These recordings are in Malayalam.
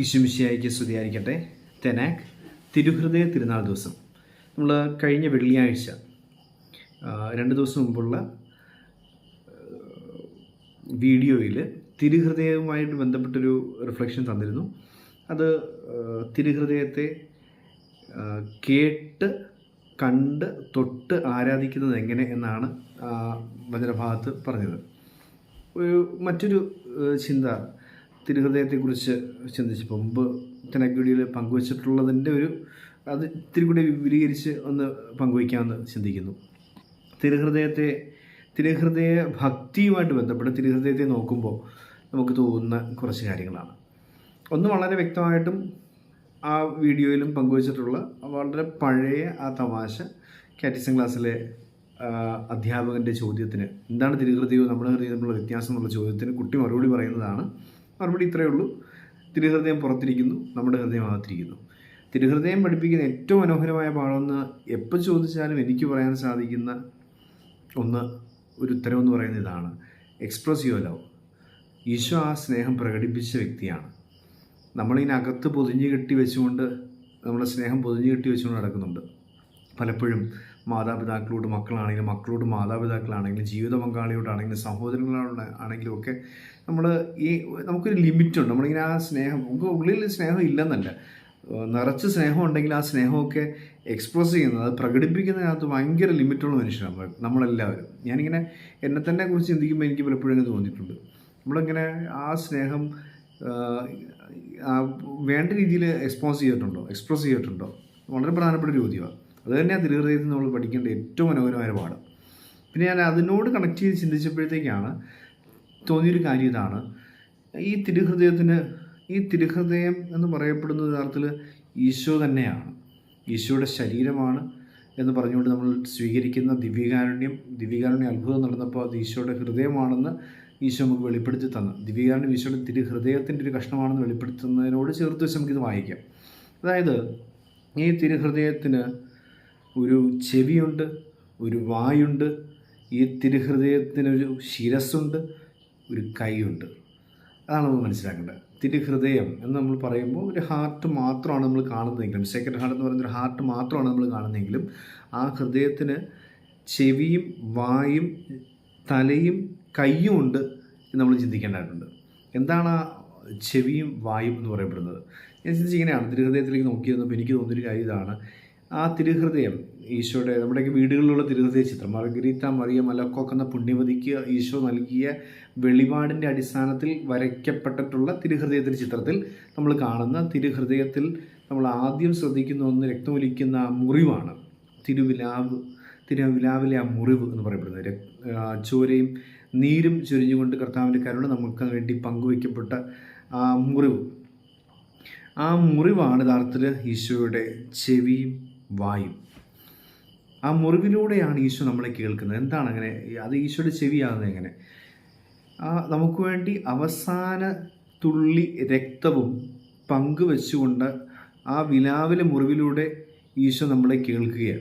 ഈശുമിശിയായിക്ക് സ്തുതിയായിരിക്കട്ടെ തെനാക്ക് തിരുഹൃദയ തിരുനാൾ ദിവസം. നമ്മൾ കഴിഞ്ഞ വെള്ളിയാഴ്ച രണ്ട് ദിവസം മുമ്പുള്ള വീഡിയോയിൽ തിരുഹൃദയവുമായിട്ട് ബന്ധപ്പെട്ടൊരു റിഫ്ലക്ഷൻ തന്നിരുന്നു. അത് തിരുഹൃദയത്തെ കേട്ട് കണ്ട് തൊട്ട് ആരാധിക്കുന്നത് എങ്ങനെ എന്നാണ് വചനഭാഗത്ത് പറഞ്ഞത്. ഒരു മറ്റൊരു ചിന്ത തിരുഹൃദയത്തെക്കുറിച്ച് ചിന്തിച്ചപ്പോൾ മുമ്പ് തെനക്കുടിയിൽ പങ്കുവച്ചിട്ടുള്ളതിന്റെ ഒരു അത് ഇത്തിരി കൂടി വിപുലീകരിച്ച് ഒന്ന് പങ്കുവയ്ക്കാമെന്ന് ചിന്തിക്കുന്നു. തിരുഹൃദയത്തെ തിരുഹൃദയ ഭക്തിയുമായിട്ട് ബന്ധപ്പെട്ട് തിരുഹൃദയത്തെ നോക്കുമ്പോൾ നമുക്ക് തോന്നുന്ന കുറച്ച് കാര്യങ്ങളാണ്. ഒന്ന് വളരെ വ്യക്തമായിട്ടും ആ വീഡിയോയിലും പങ്കുവച്ചിട്ടുള്ള വളരെ പഴയ ആ തമാശ കാറ്റിസം ക്ലാസ്സിലെ അധ്യാപകന്റെ ചോദ്യത്തിന് എന്താണ് തിരുഹൃദയവും നമ്മുടെ ഹൃദയവും തമ്മിലുള്ള വ്യത്യാസം എന്നുള്ള ചോദ്യത്തിന് കുട്ടി മറുപടി പറയുന്നതാണ്. മറുപടി ഇത്രയേ ഉള്ളൂ. തിരുഹൃദയം പുറത്തിരിക്കുന്നു നമ്മുടെ ഹൃദയം അകത്തിരിക്കുന്നു. തിരുഹൃദയം പഠിപ്പിക്കുന്ന ഏറ്റവും മനോഹരമായ പാഠമെന്ന് എപ്പോൾ ചോദിച്ചാലും എനിക്ക് പറയാൻ സാധിക്കുന്ന ഒന്ന് ഒരു ഉത്തരം എന്ന് പറയുന്നത് ഇതാണ്. എക്സ്പ്രസ് യുവർ ലവ് ഈശോ ആ സ്നേഹം പ്രകടിപ്പിച്ച വ്യക്തിയാണ്. നമ്മളിതിനകത്ത് പൊതിഞ്ഞ് കെട്ടി വെച്ചുകൊണ്ട് നമ്മുടെ സ്നേഹം പൊതിഞ്ഞ് കെട്ടി വെച്ചുകൊണ്ട് നടക്കുന്നുണ്ട്. പലപ്പോഴും മാതാപിതാക്കളോട് മക്കളാണെങ്കിലും മക്കളോട് മാതാപിതാക്കളാണെങ്കിലും ജീവിത പങ്കാളിയോടാണെങ്കിലും സഹോദരങ്ങളോട് ആണെങ്കിലും ഒക്കെ നമ്മൾ ഈ നമുക്കൊരു ലിമിറ്റുണ്ട്. നമ്മളിങ്ങനെ ആ സ്നേഹം നമുക്ക് ഉള്ളിൽ സ്നേഹം ഇല്ലെന്നല്ല. നിറച്ച് സ്നേഹം ഉണ്ടെങ്കിൽ ആ സ്നേഹമൊക്കെ എക്സ്പ്രസ് ചെയ്യുന്നത് അത് പ്രകടിപ്പിക്കുന്നതിനകത്ത് ഭയങ്കര ലിമിറ്റുള്ള മനുഷ്യരാണ് നമ്മളെല്ലാവരും. ഞാനിങ്ങനെ എന്നെ തന്നെ കുറിച്ച് ചിന്തിക്കുമ്പോൾ എനിക്ക് പലപ്പോഴും തോന്നിയിട്ടുണ്ട്. നമ്മളിങ്ങനെ ആ സ്നേഹം വേണ്ട രീതിയിൽ എക്സ്പോസ് ചെയ്തിട്ടുണ്ടോ? എക്സ്പ്രസ് ചെയ്തിട്ടുണ്ടോ? വളരെ പ്രധാനപ്പെട്ട ഒരു ചോദ്യമാണ്. അത് തന്നെയാണ് തിരുഹൃദയത്തിൽ നമ്മൾ പഠിക്കേണ്ട ഏറ്റവും മനോഹരമായ പാഠം. പിന്നെ ഞാൻ അതിനോട് കണക്ട് ചെയ്ത് ചിന്തിച്ചപ്പോഴത്തേക്കാണ് തോന്നിയൊരു കാര്യം ഇതാണ്. ഈ തിരുഹൃദയത്തിന് ഈ തിരുഹൃദയം എന്ന് പറയപ്പെടുന്നത് യഥാർത്ഥത്തിൽ ഈശോ തന്നെയാണ്. ഈശോയുടെ ശരീരമാണ് എന്ന് പറഞ്ഞുകൊണ്ട് നമ്മൾ സ്വീകരിക്കുന്ന ദിവ്യകാരുണ്യം ദിവ്യകാരുണ്യ അത്ഭുതം നടന്നപ്പോൾ അത് ഈശോയുടെ ഹൃദയമാണെന്ന് ഈശോ നമുക്ക് വെളിപ്പെടുത്തി തന്നു. ദിവ്യകാരുണ്യം ഈശോയുടെ തിരുഹൃദയത്തിന്റെ ഒരു കഷ്ണമാണെന്ന് വെളിപ്പെടുത്തുന്നതിനോട് ചേർത്ത് വെച്ച് നമുക്കിത് വായിക്കാം. അതായത് ഈ തിരുഹൃദയത്തിന് ഒരു ചെവിയുണ്ട് ഒരു വായുണ്ട് ഈ തിരുഹൃദയത്തിനൊരു ശിരസ്സുണ്ട് ഒരു കൈയുണ്ട്. അതാണ് നമ്മൾ മനസ്സിലാക്കേണ്ടത്. തിരുഹൃദയം എന്ന് നമ്മൾ പറയുമ്പോൾ ഒരു ഹാർട്ട് മാത്രമാണ് നമ്മൾ കാണുന്നതെങ്കിലും സെക്കൻഡ് ഹാർട്ട് എന്ന് പറയുന്ന ഒരു ഹാർട്ട് മാത്രമാണ് നമ്മൾ കാണുന്നതെങ്കിലും ആ ഹൃദയത്തിന് ചെവിയും വായും തലയും കയ്യും ഉണ്ട് എന്ന് നമ്മൾ ചിന്തിക്കേണ്ടതായിട്ടുണ്ട്. എന്താണ് ആ ചെവിയും വായും എന്ന് പറയപ്പെടുന്നത്? ഞാൻ ചിന്തിച്ച് ഇങ്ങനെയാണ്. തിരുഹൃദയത്തിലേക്ക് നോക്കി വന്നപ്പോൾ എനിക്ക് തോന്നിയൊരു കാര്യം ഇതാണ്. ആ തിരുഹൃദയം ഈശോയുടെ നമ്മുടെയൊക്കെ വീടുകളിലുള്ള തിരുഹൃദയ ചിത്രം. മർഗരീത്ത മറിയ മലക്കോക്ക് എന്ന പുണ്യവതിക്ക് ഈശോ നൽകിയ വെളിപാടിന്റെ അടിസ്ഥാനത്തിൽ വരയ്ക്കപ്പെട്ടിട്ടുള്ള തിരുഹൃദയത്തിന്റെ ചിത്രത്തിൽ നമ്മൾ കാണുന്ന തിരുഹൃദയത്തിൽ നമ്മൾ ആദ്യം ശ്രദ്ധിക്കുന്ന ഒന്ന് രക്തമൊലിക്കുന്ന മുറിവാണ്. തിരുവിലാവ് തിരുവിലാവിലെ ആ മുറിവ് എന്ന് പറയപ്പെടുന്നത്. ചോരയും നീരും ചൊരിഞ്ഞുകൊണ്ട് കർത്താവിന്റെ കരുണ നമുക്ക് വേണ്ടി പങ്കുവയ്ക്കപ്പെട്ട ആ മുറിവ്. ആ മുറിവാണ് യഥാർത്ഥത്തിൽ ഈശോയുടെ ചെവിയും വായും. ആ മുറിവിലൂടെയാണ് ഈശോ നമ്മളെ കേൾക്കുന്നത്. എന്താണ് അങ്ങനെ? അത് ഈശോയുടെ ചെവിയാകുന്നത് എങ്ങനെ? നമുക്ക് വേണ്ടി അവസാന തുള്ളി രക്തവും പങ്കുവെച്ചുകൊണ്ട് ആ വിലാവിലെ മുറിവിലൂടെ ഈശോ നമ്മളെ കേൾക്കുകയാണ്.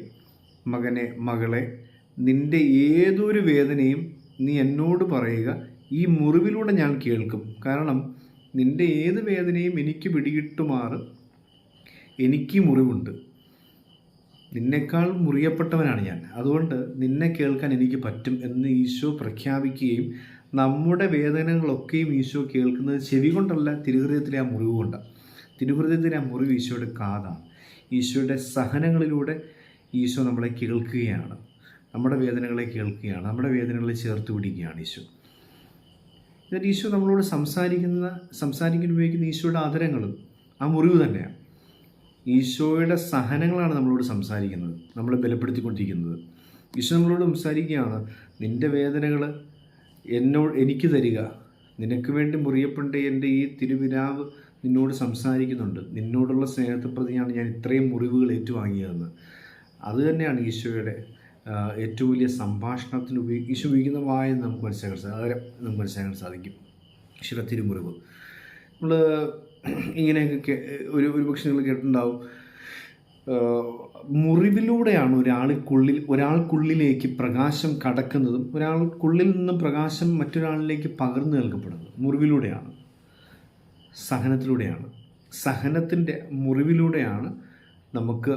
മകനെ മകളെ നിന്റെ ഏതൊരു വേദനയും നീ എന്നോട് പറയുക. ഈ മുറിവിലൂടെ ഞാൻ കേൾക്കും. കാരണം നിന്റെ ഏത് വേദനയും എനിക്ക് പിടികിട്ടുമാറ് എനിക്ക് മുറിവുണ്ട്. നിന്നേക്കാൾ മുറിയപ്പെട്ടവനാണ് ഞാൻ. അതുകൊണ്ട് നിന്നെ കേൾക്കാൻ എനിക്ക് പറ്റും എന്ന് ഈശോ പ്രഖ്യാപിക്കുകയും നമ്മുടെ വേദനകളൊക്കെയും ഈശോ കേൾക്കുന്നത് ചെവി കൊണ്ടല്ല തിരുഹൃദയത്തിലെ ആ മുറിവ് കൊണ്ടാണ് തിരുഹൃദയത്തിലെ ആ മുറിവ് ഈശോയുടെ കാതാണ്. ഈശോയുടെ സഹനങ്ങളിലൂടെ ഈശോ നമ്മളെ കേൾക്കുകയാണ്. നമ്മുടെ വേദനകളെ കേൾക്കുകയാണ്. നമ്മുടെ വേദനകളെ ചേർത്ത് പിടിക്കുകയാണ് ഈശോ. എന്നിട്ട് ഈശോ നമ്മളോട് സംസാരിക്കുന്ന സംസാരിക്കാൻ ഉപയോഗിക്കുന്ന ഈശോയുടെ ആദരങ്ങളും ആ മുറിവ് തന്നെയാണ്. ഈശോയുടെ സഹനങ്ങളാണ് നമ്മളോട് സംസാരിക്കുന്നത്. നമ്മളെ ബലപ്പെടുത്തിക്കൊണ്ടിരിക്കുന്നത്. ഈശോ നമ്മളോട് സംസാരിക്കുകയാണ് നിന്റെ വേദനകൾ എന്നോട് എനിക്ക് തരിക. നിനക്ക് വേണ്ടി മുറിയപ്പെട്ട എന്റെ ഈ തിരുവിരാവ് നിന്നോട് സംസാരിക്കുന്നുണ്ട്. നിന്നോടുള്ള സ്നേഹത്തെപ്രതിയാണ് ഞാൻ ഇത്രയും മുറിവുകൾ ഏറ്റുവാങ്ങിയതെന്ന്. അത് തന്നെയാണ് ഈശോയുടെ ഏറ്റവും വലിയ സംഭാഷണത്തിന് ഉപയോഗി ഈശോ ഉപയോഗിക്കുന്ന വായെന്ന് നമുക്ക് മനസ്സിലാക്കാൻ സാധിക്കും നമുക്ക് മനസ്സിലാക്കാൻ സാധിക്കും. ഈശോയുടെ തിരുമുറിവ്. നമ്മൾ ഇങ്ങനെയൊക്കെ ഒരു ഒരു പക്ഷെ നിങ്ങൾ കേട്ടിട്ടുണ്ടാവും. മുറിവിലൂടെയാണ് ഒരാൾക്കുള്ളിൽ ഒരാൾക്കുള്ളിലേക്ക് പ്രകാശം കടക്കുന്നതും ഒരാൾക്കുള്ളിൽ നിന്നും പ്രകാശം മറ്റൊരാളിലേക്ക് പകർന്നു നൽകപ്പെടുന്നത് മുറിവിലൂടെയാണ് സഹനത്തിലൂടെയാണ്. സഹനത്തിന്റെ മുറിവിലൂടെയാണ് നമുക്ക്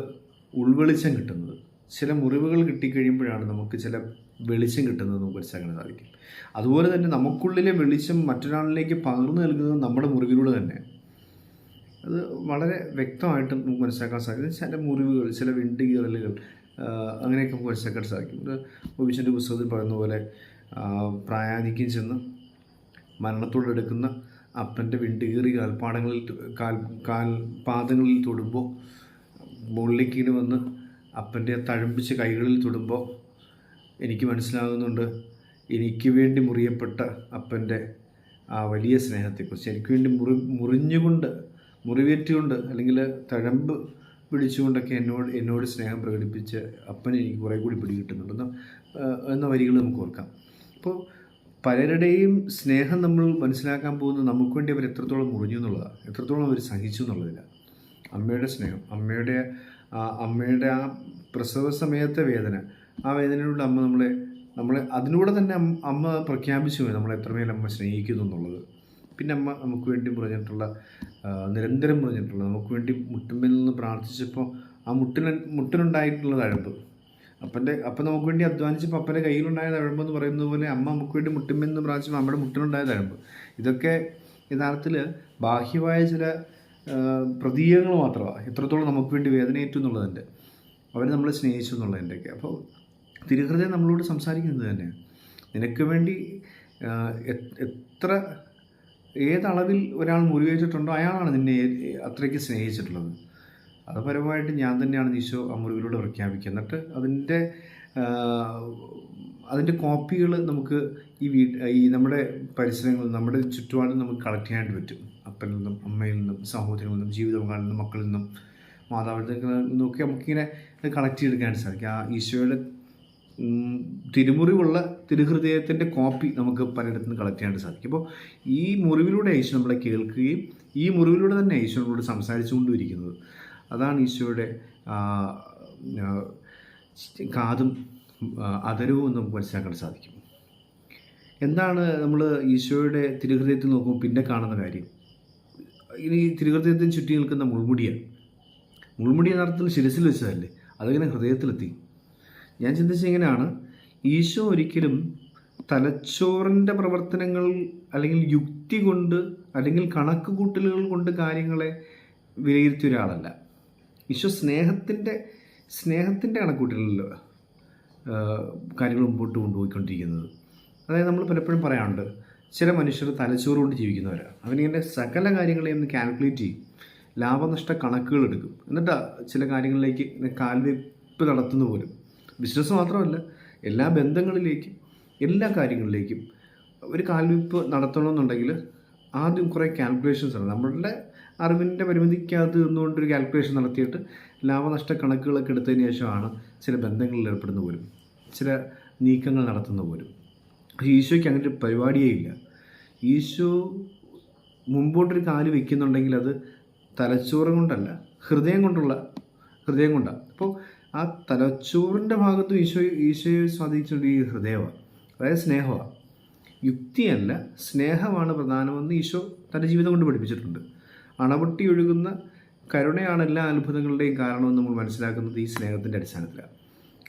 ഉൾവെളിച്ചം കിട്ടുന്നത്. ചില മുറിവുകൾ കിട്ടിക്കഴിയുമ്പോഴാണ് നമുക്ക് ചില വെളിച്ചം കിട്ടുന്നത് നമുക്ക് മനസ്സിലാക്കാൻ സാധിക്കും. അതുപോലെ തന്നെ നമുക്കുള്ളിലെ വെളിച്ചം മറ്റൊരാളിലേക്ക് പകർന്നു നൽകുന്നത് നമ്മുടെ മുറിവിലൂടെ തന്നെ. അത് വളരെ വ്യക്തമായിട്ട് നമുക്ക് മനസ്സിലാക്കാൻ സാധിക്കും. ചില മുറിവുകൾ ചില വിണ്ടുകീറലുകൾ അങ്ങനെയൊക്കെ നമുക്ക് മനസ്സിലാക്കാൻ സാധിക്കും. ഒരു ഒബിഷന്റെ പുസ്തകത്തിൽ പറയുന്ന പോലെ പ്രായാധിക്യം ചെന്ന് മരണത്തോടെടുക്കുന്ന അപ്പന്റെ വിണ്ടുകീറി കാൽപ്പാടങ്ങളിൽ കാൽ കാൽ പാദങ്ങളിൽ തൊടുമ്പോൾ മുകളിലേക്ക് ഇങ്ങനെ വന്ന് അപ്പന്റെ തഴമ്പിച്ച കൈകളിൽ തൊടുമ്പോൾ എനിക്ക് മനസ്സിലാകുന്നുണ്ട് എനിക്ക് വേണ്ടി മുറിയപ്പെട്ട അപ്പന്റെ ആ വലിയ സ്നേഹത്തെക്കുറിച്ച്. എനിക്ക് വേണ്ടി മുറി മുറിഞ്ഞുകൊണ്ട് മുറിവേറ്റുകൊണ്ട് അല്ലെങ്കിൽ തഴമ്പ് പിടിച്ചുകൊണ്ടൊക്കെ എന്നോട് എന്നോട് സ്നേഹം പ്രകടിപ്പിച്ച് അപ്പനെ എനിക്ക് കുറേ കൂടി പിടികിട്ടുന്നുണ്ടെന്ന് എന്ന വരികൾ നമുക്ക് ഓർക്കാം. അപ്പോൾ പലരുടെയും സ്നേഹം നമ്മൾ മനസ്സിലാക്കാൻ പോകുന്നത് നമുക്ക് വേണ്ടി അവർ എത്രത്തോളം മുറിഞ്ഞു എന്നുള്ളതാണ് എത്രത്തോളം അവർ സഹിച്ചു എന്നുള്ളതില്ല അമ്മയുടെ സ്നേഹം അമ്മയുടെ അമ്മയുടെ ആ പ്രസവ സമയത്തെ വേദന ആ വേദനയിലൂടെ അമ്മ നമ്മളെ നമ്മളെ അതിലൂടെ തന്നെ അമ്മ പ്രഖ്യാപിച്ചു നമ്മളെ എത്രമേൽ അമ്മ സ്നേഹിക്കുന്നു എന്നുള്ളത്. പിന്നെ അമ്മ നമുക്ക് വേണ്ടി പറഞ്ഞിട്ടുള്ള നിരന്തരം പറഞ്ഞിട്ടുള്ള നമുക്ക് വേണ്ടി മുട്ടമ്മയിൽ നിന്ന് പ്രാർത്ഥിച്ചപ്പോൾ ആ മുട്ടിന് മുട്ടിനുണ്ടായിട്ടുള്ള തഴമ്പ്. അപ്പന്റെ അപ്പം നമുക്ക് വേണ്ടി അധ്വാനിച്ചപ്പോൾ അപ്പന്റെ കയ്യിലുണ്ടായ തഴമ്പ് എന്ന് പറയുന്നത് പോലെ അമ്മ നമുക്ക് വേണ്ടി മുട്ടുമ്പിൽ നിന്ന് പ്രാർത്ഥിച്ചപ്പോൾ അമ്മയുടെ മുട്ടിനുണ്ടായ തഴമ്പ്. ഇതൊക്കെ യഥാർത്ഥത്തിൽ ബാഹ്യമായ ചില പ്രതീകങ്ങൾ മാത്രമാണ്. എത്രത്തോളം നമുക്ക് വേണ്ടി വേദനയേറ്റു എന്നുള്ളതിന്റെ. അവർ നമ്മളെ സ്നേഹിച്ചു എന്നുള്ളതിന്റെയൊക്കെ. അപ്പോൾ തിരുഹൃദയം നമ്മളോട് സംസാരിക്കുന്നത് തന്നെ നിനക്ക് വേണ്ടി എത്ര ഏതളവിൽ ഒരാൾ മുറിവേറ്റിട്ടുണ്ടോ അയാളാണ് നിന്നെ അത്രയ്ക്ക് സ്നേഹിച്ചിട്ടുള്ളത്. അത് പരമായിട്ട് ഞാൻ തന്നെയാണ് ഈശോ ആ മുറിവിലൂടെ പ്രഖ്യാപിക്കുക. എന്നിട്ട് അതിന്റെ അതിന്റെ കോപ്പികൾ നമുക്ക് ഈ വീ ഈ നമ്മുടെ പരിസരങ്ങളിൽ നമ്മുടെ ചുറ്റുപാടിൽ നമുക്ക് കളക്ട് ചെയ്യാനായിട്ട് പറ്റും. അപ്പനിൽ നിന്നും അമ്മയിൽ നിന്നും സഹോദരങ്ങളിൽ നിന്നും ജീവിത പങ്കാളിൽ നിന്നും മക്കളിൽ നിന്നും മാതാപിതാക്കളിൽ നിന്നൊക്കെ നമുക്കിങ്ങനെ കളക്ട് ചെയ്തെടുക്കാനായിട്ട് സാധിക്കും. ആ ഈശോയുടെ തിരുമുറിവുള്ള തിരുഹൃദയത്തിന്റെ കോപ്പി നമുക്ക് പലയിടത്തു കളക്ട് ചെയ്യാനായിട്ട് സാധിക്കും. അപ്പോൾ ഈ മുറിവിലൂടെ ഈശ്വരൻ നമ്മളെ കേൾക്കുകയും ഈ മുറിവിലൂടെ തന്നെ ഈശ്വരനോട് നമ്മളോട് സംസാരിച്ചുകൊണ്ടിരിക്കുന്നത്. അതാണ് ഈശോയുടെ കാതും അതരവും നമുക്ക് മനസ്സിലാക്കാൻ സാധിക്കും. എന്താണ് നമ്മൾ ഈശോയുടെ തിരുഹൃദയത്തിൽ നോക്കുമ്പോൾ പിന്നെ കാണുന്ന കാര്യം? ഇനി തിരുഹൃദയത്തിന് ചുറ്റി നിൽക്കുന്ന മുൾമുടിയാണ്. മുൾമുടി യഥാർത്ഥത്തിൽ ശിരസിൽ വെച്ചതല്ലേ? അതിങ്ങനെ ഹൃദയത്തിലെത്തി. ഞാൻ ചിന്തിച്ചത് ഇങ്ങനെയാണ്. ഈശോ ഒരിക്കലും തലച്ചോറിന്റെ പ്രവർത്തനങ്ങൾ അല്ലെങ്കിൽ യുക്തി കൊണ്ട് അല്ലെങ്കിൽ കണക്ക് കൂട്ടലുകൾ കൊണ്ട് കാര്യങ്ങളെ വിലയിരുത്തിയ ഒരാളല്ല. ഈശോ സ്നേഹത്തിന്റെ സ്നേഹത്തിന്റെ കണക്കൂട്ടലല്ലോ കാര്യങ്ങൾ മുമ്പോട്ട് കൊണ്ടുപോയിക്കൊണ്ടിരിക്കുന്നത്. അതായത് നമ്മൾ പലപ്പോഴും പറയാറുണ്ട് ചില മനുഷ്യർ തലച്ചോറ് കൊണ്ട് ജീവിക്കുന്നവരാണ് അവനിങ്ങനെ സകല കാര്യങ്ങളെയും ഒന്ന് കാൽക്കുലേറ്റ് ചെയ്യും. ലാഭനഷ്ട കണക്കുകൾ എടുക്കും. എന്നിട്ട് ചില കാര്യങ്ങളിലേക്ക് കാൽവെപ്പ് നടത്തുന്ന പോലും. ബിസിനസ് മാത്രമല്ല എല്ലാ ബന്ധങ്ങളിലേക്കും എല്ലാ കാര്യങ്ങളിലേക്കും ഒരു കാൽവെപ്പ് നടത്തണമെന്നുണ്ടെങ്കിൽ ആദ്യം കുറേ കാൽക്കുലേഷൻസ് ആണ്. നമ്മളുടെ അറിവിന്റെ പരിമിതിക്കകത്ത് നിന്നുകൊണ്ടൊരു കാൽക്കുലേഷൻ നടത്തിയിട്ട് ലാഭനഷ്ട കണക്കുകളൊക്കെ എടുത്തതിന് ശേഷമാണ് ചില ബന്ധങ്ങളിൽ ഏർപ്പെടുന്ന പോലും ചില നീക്കങ്ങൾ നടത്തുന്ന പോലും. പക്ഷേ ഈശോയ്ക്ക് അങ്ങനെ ഒരു പരിപാടിയേ ഇല്ല. ഈശോ മുമ്പോട്ടൊരു കാൽ വെക്കുന്നുണ്ടെങ്കിൽ അത് തലച്ചോറ് കൊണ്ടല്ല ഹൃദയം കൊണ്ടുള്ള ഹൃദയം കൊണ്ടാണ് അപ്പോൾ ആ തലച്ചോറിന്റെ ഭാഗത്തും ഈശോ ഈശോയെ സ്വാധീനിച്ചുകൊണ്ട് ഈ ഹൃദയമാണ് അതായത് സ്നേഹമാണ്. യുക്തിയല്ല സ്നേഹമാണ് പ്രധാനമെന്ന് ഈശോ തന്റെ ജീവിതം കൊണ്ട് പഠിപ്പിച്ചിട്ടുണ്ട്. അണപൊട്ടി ഒഴുകുന്ന കരുണയാണ് എല്ലാ അത്ഭുതങ്ങളുടെയും കാരണമെന്ന് നമ്മൾ മനസ്സിലാക്കുന്നത് ഈ സ്നേഹത്തിന്റെ അടിസ്ഥാനത്തിലാണ്.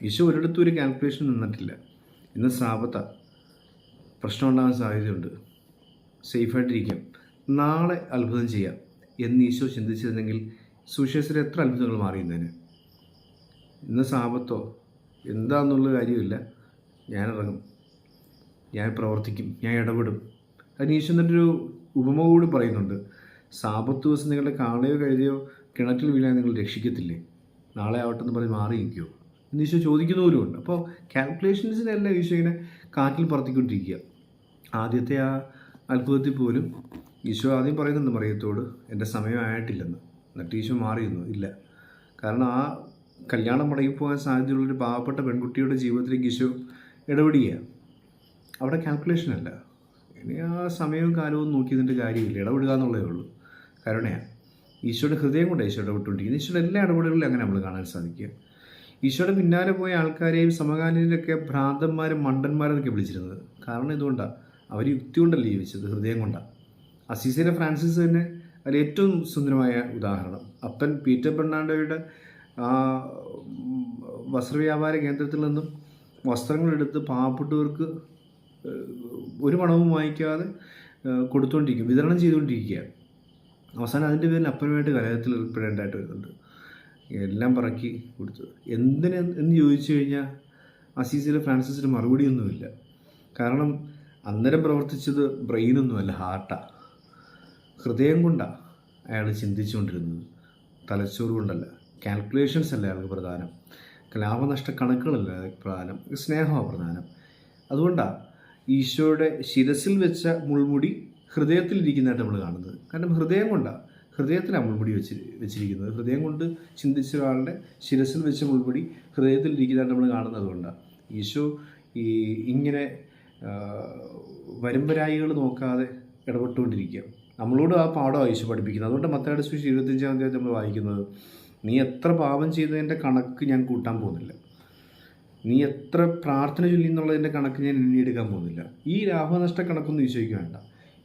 ഈശോ ഒരിടത്തും ഒരു കാൽക്കുലേഷൻ നിന്നിട്ടില്ല. ഇന്ന് സാപത്ത പ്രശ്നം ഉണ്ടാകാൻ സാധ്യതയുണ്ട്. സേഫായിട്ടിരിക്കാം. നാളെ അത്ഭുതം ചെയ്യാം എന്ന് ഈശോ ചിന്തിച്ചിരുന്നെങ്കിൽ സുശേഷത്തിൽ എത്ര അത്ഭുതങ്ങൾ മാറിയുന്നതിന് ഇന്ന് സാപത്തോ? എന്താന്നുള്ള കാര്യമില്ല. ഞാൻ ഇറങ്ങും ഞാൻ പ്രവർത്തിക്കും. ഞാൻ ഇടപെടും. അതിന് ഈശ്വരന്റെ ഒരു ഉപമ കൂടി പറയുന്നുണ്ട്. സാപത്ത് ദിവസം നിങ്ങളുടെ കാളയോ കഴുതയോ കിണറ്റിൽ വീഴാൻ നിങ്ങൾ രക്ഷിക്കത്തില്ലേ? നാളെ ആവട്ടെ എന്ന് പറഞ്ഞ് മാറി നിൽക്കുമോ എന്ന് ഈശോ ചോദിക്കുന്ന അപ്പോൾ കാൽക്കുലേഷൻസിനെല്ലാം ഈശോ ഇങ്ങനെ കാറ്റിൽ പറത്തിക്കൊണ്ടിരിക്കുക. ആദ്യത്തെ ആ അത്ഭുതത്തിൽ പോലും ഈശോ ആദ്യം പറയുന്നുണ്ട് മറിയത്തോട് എന്റെ സമയമായിട്ടില്ലെന്ന് എന്നിട്ട് ഈശോ മാറിയിരുന്നു ഇല്ല. കാരണം ആ കല്യാണം മുടങ്ങി പോകാൻ സാധ്യതയുള്ളൊരു പാവപ്പെട്ട പെൺകുട്ടിയുടെ ജീവിതത്തിലേക്ക് ഈശോ ഇടപെടുകയാണ് അവിടെ കാൽക്കുലേഷൻ അല്ല. ഇനി ആ സമയവും കാലവും നോക്കി ഇതിന്റെ കാര്യമില്ല. ഇടപെടുക എന്നുള്ളതേ ഉള്ളൂ. കരുണയാണ് ഈശോയുടെ ഹൃദയം കൊണ്ട് ഈശോ ഇടപെട്ടുകൊണ്ടിരിക്കുന്നത് ഈശോയുടെ എല്ലാ ഇടപെടലുകളും അങ്ങനെ നമ്മൾ കാണാൻ സാധിക്കുക. ഈശോയുടെ പിന്നാലെ പോയ ആൾക്കാരെയും സമകാലീനരൊക്കെ ഭ്രാന്തന്മാരും മണ്ടന്മാരെന്നൊക്കെ വിളിച്ചിരുന്നത്. കാരണം ഇതുകൊണ്ടാണ് അവർ യുക്തി കൊണ്ടല്ലേ ജീവിച്ചത് ഹൃദയം കൊണ്ടാണ് അസീസിലെ ഫ്രാൻസിസ് തന്നെ അതിൽ ഏറ്റവും സുന്ദരമായ ഉദാഹരണം. അപ്പൻ പീറ്റർ ബെർണാണ്ടോയുടെ വസ്ത്രവ്യാപാര കേന്ദ്രത്തിൽ നിന്നും വസ്ത്രങ്ങളെടുത്ത് പാവപ്പെട്ടവർക്ക് ഒരു പണവും വാങ്ങിക്കാതെ കൊടുത്തുകൊണ്ടിരിക്കും വിതരണം ചെയ്തുകൊണ്ടിരിക്കുകയാണ് അവസാനം അതിന്റെ പേരിൽ അപ്പനുമായിട്ട് കലഹത്തിൽ ഏർപ്പെടേണ്ടതായിട്ട് വരുന്നുണ്ട്. എല്ലാം പറക്കി കൊടുത്തു. എന്തിന് എന്ന് ചോദിച്ചു കഴിഞ്ഞാൽ അസീസിലെ ഫ്രാൻസിസിന് മറുപടിയൊന്നുമില്ല. കാരണം അന്നേരം പ്രവർത്തിച്ചത് ബ്രെയിനൊന്നുമല്ല ഹാർട്ടാണ് ഹൃദയം കൊണ്ടാണ് അയാൾ ചിന്തിച്ചുകൊണ്ടിരുന്നത്. തലച്ചോറ് കൊണ്ടല്ല. കാൽക്കുലേഷൻസ് അല്ല അയാൾക്ക് പ്രധാനം? ലാഭനഷ്ട കണക്കുകളല്ല പ്രധാനം? സ്നേഹമാണ് പ്രധാനം. അതുകൊണ്ടാണ് ഈശോയുടെ ശിരസിൽ വെച്ച മുൾമുടി ഹൃദയത്തിലിരിക്കുന്നതായിട്ട് നമ്മൾ കാണുന്നത്. കാരണം ഹൃദയം കൊണ്ടാണ് ഹൃദയത്തിലാണ് മുൾമുടി വെച്ച് വെച്ചിരിക്കുന്നത്. ഹൃദയം കൊണ്ട് ചിന്തിച്ച ഒരാളുടെ ശിരസിൽ വെച്ച മുൾമുടി ഹൃദയത്തിലിരിക്കുന്നതായിട്ട് നമ്മൾ കാണുന്നത് കൊണ്ടാണ് ഈശോ ഈ ഇങ്ങനെ വരമ്പരായികൾ നോക്കാതെ ഇടപെട്ടുകൊണ്ടിരിക്കുക. നമ്മളോട് ആ പാഠമാണ് ഈശോ പഠിപ്പിക്കുന്നത്. അതുകൊണ്ട് മത്തയുടെ സുശി ഇരുപത്തഞ്ചാം തീയതി നമ്മൾ വായിക്കുന്നത്. നീ എത്ര പാപം ചെയ്തതിന്റെ കണക്ക് ഞാൻ കൂട്ടാൻ പോകുന്നില്ല. നീ എത്ര പ്രാർത്ഥന ചൊല്ലി എന്നുള്ളതിന്റെ കണക്ക് ഞാൻ എണ്ണി എടുക്കാൻ പോകുന്നില്ല. ഈ ലാഭനഷ്ട കണക്കൊന്നും ഈശോയ്ക്ക് വേണ്ട.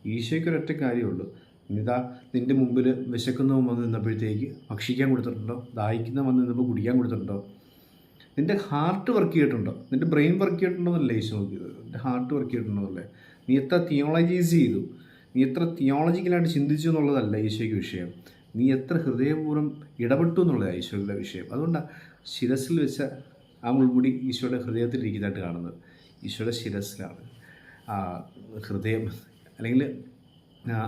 ഈശോയ്ക്ക് ഒരൊറ്റ കാര്യമുള്ളൂ. ഇതാ നിന്റെ മുമ്പിൽ വിശക്കുന്നവൻ വന്ന് നിന്നപ്പോഴത്തേക്ക് ഭക്ഷിക്കാൻ കൊടുത്തിട്ടുണ്ടോ? ദാഹിക്കുന്ന വന്ന് നിന്നപ്പോൾ കുടിക്കാൻ കൊടുത്തിട്ടുണ്ടോ? നിന്റെ ഹാർട്ട് വർക്ക് ചെയ്തിട്ടുണ്ടോ? നിന്റെ ബ്രെയിൻ വർക്ക് ചെയ്തിട്ടുണ്ടോന്നല്ലേ ഈശോ നോക്കിയത്? നിന്റെ ഹാർട്ട് വർക്ക് ചെയ്തിട്ടുണ്ടോ എന്നല്ലേ? നീ എത്ര തിയോളജൈസ് ചെയ്തു? നീ എത്ര തിയോളജിക്കലായിട്ട് ചിന്തിച്ചു എന്നുള്ളതല്ല ഈശോയ്ക്ക് വിഷയം. നീ എത്ര ഹൃദയപൂർവം ഇടപെട്ടു എന്നുള്ളതാണ് ഈശോയുടെ വിഷയം. അതുകൊണ്ടാണ് ശിരസിൽ വെച്ച ആ മുൾമുടി ഈശോയുടെ ഹൃദയത്തിൽ ഇരിക്കുന്നതായിട്ട് കാണുന്നത്. ഈശോയുടെ ശിരസിലാണ് ആ ഹൃദയം അല്ലെങ്കിൽ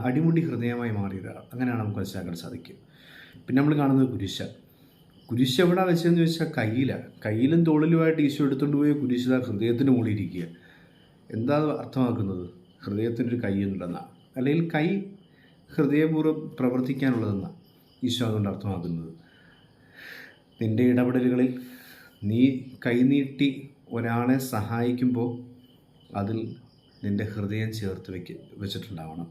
അടിമുടി ഹൃദയമായി മാറിയത്. അങ്ങനെയാണ് നമുക്ക് മനസ്സിലാക്കാൻ സാധിക്കും പിന്നെ നമ്മൾ കാണുന്നത് കുരിശ. കുരിശ് എവിടെ വെച്ചതെന്ന് ചോദിച്ചാൽ കയ്യിലാണ് കയ്യിലും തോളിലുമായിട്ട് ഈശോ എടുത്തുകൊണ്ട് പോയി കുരിശ് ദാ ഹൃദയത്തിന് മുകളിൽ ഇരിക്കുക. എന്താ അർത്ഥമാക്കുന്നത് അർത്ഥമാക്കുന്നത്? ഹൃദയത്തിനൊരു കൈ എന്നുള്ളതാണ്. അല്ലെങ്കിൽ കൈ ഹൃദയപൂർവം പ്രവർത്തിക്കാനുള്ളതെന്നാണ് ഈശോ അതുകൊണ്ട് അർത്ഥമാക്കുന്നത്. നിന്റെ ഇടപെടലുകളിൽ നീ കൈനീട്ടി ഒരാളെ സഹായിക്കുമ്പോൾ അതിൽ നിന്റെ ഹൃദയം ചേർത്ത് വെക്ക് വെച്ചിട്ടുണ്ടാവണം.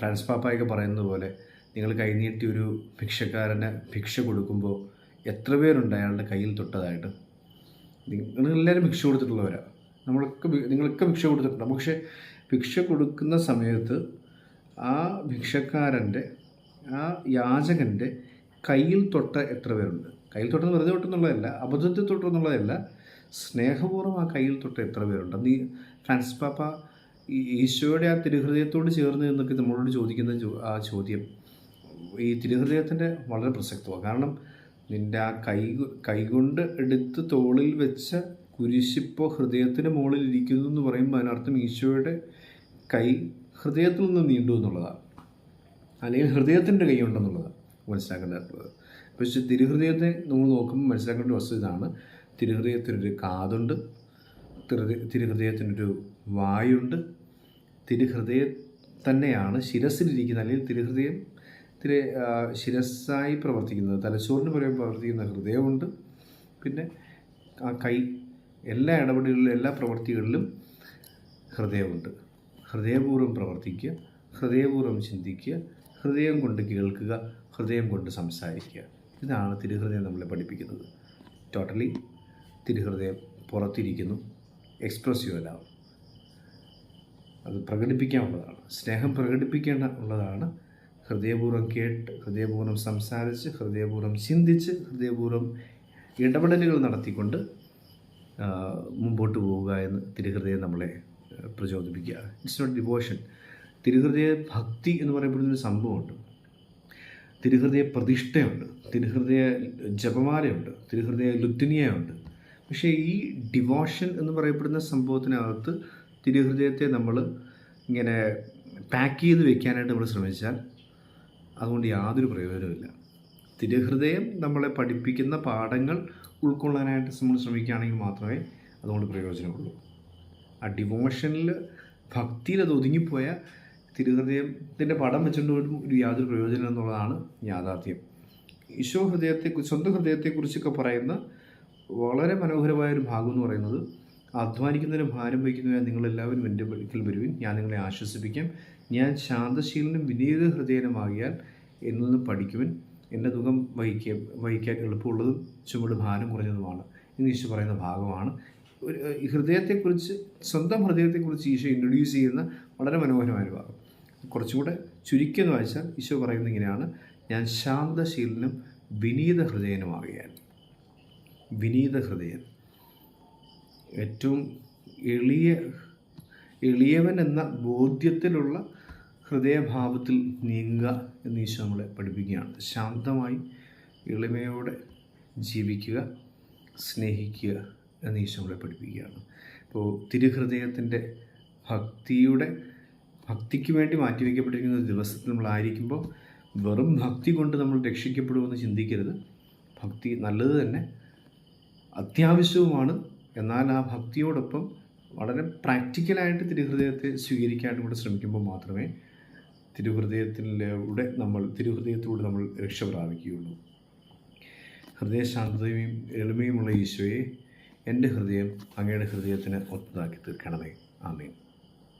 ഫ്രാൻസ് പാപ്പായൊക്കെ പറയുന്നത് പോലെ നിങ്ങൾ കൈനീട്ടി ഒരു ഭിക്ഷക്കാരന് ഭിക്ഷ കൊടുക്കുമ്പോൾ എത്ര പേരുണ്ട് അയാളുടെ കയ്യിൽ തൊട്ടതായിട്ട്? നിങ്ങളെല്ലാവരും ഭിക്ഷ കൊടുത്തിട്ടുള്ളവരാണ് നമ്മളൊക്കെ നിങ്ങളൊക്കെ ഭിക്ഷ കൊടുത്തിട്ടുണ്ട്. പക്ഷേ ഭിക്ഷ കൊടുക്കുന്ന സമയത്ത് ആ ഭിക്ഷക്കാരന്റെ ആ യാചകന്റെ കയ്യിൽ തൊട്ട എത്ര പേരുണ്ട്? കയ്യിൽ തൊട്ടെന്ന് വെറുതെ തൊട്ടെന്നുള്ളതല്ല അബദ്ധത്തിൽ തൊട്ടെന്നുള്ളതല്ല സ്നേഹപൂർവം ആ കയ്യിൽ തൊട്ട എത്ര പേരുണ്ട്? നീ ഫ്രാൻസിസ് പാപ്പ ഈശോയുടെ ആ തിരുഹൃദയത്തോട് ചേർന്ന് എന്നൊക്കെ നമ്മളോട് ചോദിക്കുന്ന ആ ചോദ്യം ഈ തിരുഹൃദയത്തിന്റെ വളരെ പ്രസക്തമാണ്. കാരണം നിന്റെ ആ കൈ കൈകൊണ്ട് എടുത്ത് തോളിൽ വെച്ച കുരിശിപ്പോൾ ഹൃദയത്തിന് മുകളിൽ ഇരിക്കുന്നു എന്ന് പറയുമ്പോൾ അതിനർത്ഥം ഈശോയുടെ കൈ ഹൃദയത്തിൽ നിന്ന് നീണ്ടു എന്നുള്ളതാണ്. അല്ലെങ്കിൽ ഹൃദയത്തിന്റെ കൈയുണ്ടെന്നുള്ളതാണ് മനസ്സിലാക്കേണ്ടതായിട്ടുള്ളത് പക്ഷേ തിരുഹൃദയത്തെ നമ്മൾ നോക്കുമ്പോൾ മനസ്സിലാക്കേണ്ട വസ്തു ഇതാണ്. തിരുഹൃദയത്തിനൊരു കാതുണ്ട്. തിരുഹൃദയ തിരുഹൃദയത്തിനൊരു വായുണ്ട്. തിരുഹൃദയം തന്നെയാണ് ശിരസിലിരിക്കുന്ന അല്ലെങ്കിൽ തിരുഹൃദയം തിരു ശിരസ്സായി പ്രവർത്തിക്കുന്നത്. തലച്ചോറിന് പുറമെ പ്രവർത്തിക്കുന്ന ഹൃദയമുണ്ട്. പിന്നെ ആ കൈ എല്ലാ ഇടപെടലുകളിലും എല്ലാ പ്രവൃത്തികളിലും ഹൃദയമുണ്ട്. ഹൃദയപൂർവം പ്രവർത്തിക്കുക ഹൃദയപൂർവം ചിന്തിക്കുക ഹൃദയം കൊണ്ട് കേൾക്കുക ഹൃദയം കൊണ്ട് സംസാരിക്കുക. ഇതാണ് തിരുഹൃദയം നമ്മളെ പഠിപ്പിക്കുന്നത്. ടോട്ടലി തിരുഹൃദയം പുറത്തിരിക്കുന്നു. എക്സ്പ്രസീവ് അല്ല അത് പ്രകടിപ്പിക്കാനുള്ളതാണ്. സ്നേഹം പ്രകടിപ്പിക്കേണ്ട ഉള്ളതാണ്. ഹൃദയപൂർവം കേട്ട് ഹൃദയപൂർവം സംസാരിച്ച് ഹൃദയപൂർവം ചിന്തിച്ച് ഹൃദയപൂർവം ഇടപെടലുകൾ നടത്തിക്കൊണ്ട് മുമ്പോട്ട് പോവുക എന്ന് തിരുഹൃദയം നമ്മളെ പ്രചോദിപ്പിക്കുക. ഇറ്റ്സ് നോട്ട് ഡിവോഷൻ തിരുഹൃദയ ഭക്തി എന്ന് പറയപ്പെടുന്നൊരു സംഭവമുണ്ട്. തിരുഹൃദയ പ്രതിഷ്ഠയുണ്ട്. തിരുഹൃദയ ജപമാലയുണ്ട്. തിരുഹൃദയ ലുത്തിനിയുണ്ട് പക്ഷേ ഈ ഡിവോഷൻ എന്ന് പറയപ്പെടുന്ന സംഭവത്തിനകത്ത് തിരുഹൃദയത്തെ നമ്മൾ ഇങ്ങനെ പാക്ക് ചെയ്ത് വെക്കാനായിട്ട് നമ്മൾ ശ്രമിച്ചാൽ അതുകൊണ്ട് യാതൊരു പ്രയോജനമില്ല തിരുഹൃദയം നമ്മളെ പഠിപ്പിക്കുന്ന പാഠങ്ങൾ ഉൾക്കൊള്ളാനായിട്ട് നമ്മൾ ശ്രമിക്കുകയാണെങ്കിൽ മാത്രമേ അതുകൊണ്ട് പ്രയോജനമുള്ളൂ. ആ ഡിവോഷനിൽ ഭക്തിയിൽ അത് ഒതുങ്ങിപ്പോയ തിരുഹൃദയത്തിന്റെ പടം വെച്ചുകൊണ്ട് ഒരു യാതൊരു പ്രയോജനം എന്നുള്ളതാണ് യാഥാർത്ഥ്യം. ഈശോ ഹൃദയത്തെ സ്വന്തം ഹൃദയത്തെക്കുറിച്ചൊക്കെ പറയുന്ന വളരെ മനോഹരമായ ഒരു ഭാഗം എന്ന് പറയുന്നത് അധ്വാനിക്കുന്നതിന് ഭാരം വഹിക്കുന്നതിന് നിങ്ങളെല്ലാവരും എന്റെ ഇതിൽ വരുവിൻ. ഞാൻ നിങ്ങളെ ആശ്വസിപ്പിക്കാം. ഞാൻ ശാന്തശീലനും വിനീത ഹൃദയനുമാകിയാൽ നിന്ന് പഠിക്കുവൻ. എന്റെ ദുഃഖം വഹിക്കുക വഹിക്കാൻ എളുപ്പമുള്ളതും ചുമട് ഭാരം കുറഞ്ഞതുമാണ്. എന്ന് ഈശോ പറയുന്ന ഭാഗമാണ് ഒരു ഹൃദയത്തെക്കുറിച്ച് സ്വന്തം ഹൃദയത്തെക്കുറിച്ച് ഈശോ ഇൻട്രൊഡ്യൂസ് ചെയ്യുന്ന വളരെ മനോഹരമായ ഒരു ഭാഗം. കുറച്ചുകൂടെ ചുരുക്കിയെന്ന് വായിച്ചാൽ ഈശോ പറയുന്നത് ഇങ്ങനെയാണ് ഞാൻ ശാന്തശീലനും വിനീത ഹൃദയനുമാകയാൽ വിനീത ഹൃദയൻ ഏറ്റവും എളിയ എളിയവൻ എന്ന ബോധ്യത്തിലുള്ള ഹൃദയഭാവത്തിൽ നീങ്ങുക എന്ന് ഈശോ നമ്മളെ പഠിപ്പിക്കുകയാണ്. ശാന്തമായി എളിമയോടെ ജീവിക്കുക സ്നേഹിക്കുക എന്ന് ഈശോ നമ്മളെ പഠിപ്പിക്കുകയാണ്. അപ്പോൾ തിരുഹൃദയത്തിന്റെ ഭക്തിയുടെ ഭക്തിക്ക് വേണ്ടി മാറ്റിവെക്കപ്പെട്ടിരിക്കുന്ന ദിവസത്തിൽ നമ്മളായിരിക്കുമ്പോൾ വെറും ഭക്തി കൊണ്ട് നമ്മൾ രക്ഷിക്കപ്പെടുമെന്ന് ചിന്തിക്കരുത്. ഭക്തി നല്ലത് തന്നെ അത്യാവശ്യവുമാണ്. എന്നാൽ ആ ഭക്തിയോടൊപ്പം വളരെ പ്രാക്ടിക്കലായിട്ട് തിരുഹൃദയത്തെ സ്വീകരിക്കാനും കൂടെ ശ്രമിക്കുമ്പോൾ മാത്രമേ തിരുഹൃദയത്തിലൂടെ നമ്മൾ തിരുഹൃദയത്തിലൂടെ നമ്മൾ രക്ഷ പ്രാപിക്കുകയുള്ളൂ ഹൃദയശാന്തതയും എളിമയുമുള്ള ഈശോയെ എന്റെ ഹൃദയം അങ്ങയുടെ ഹൃദയത്തിന് ഒത്തതാക്കി തീർക്കണമേ. ആമേൻ.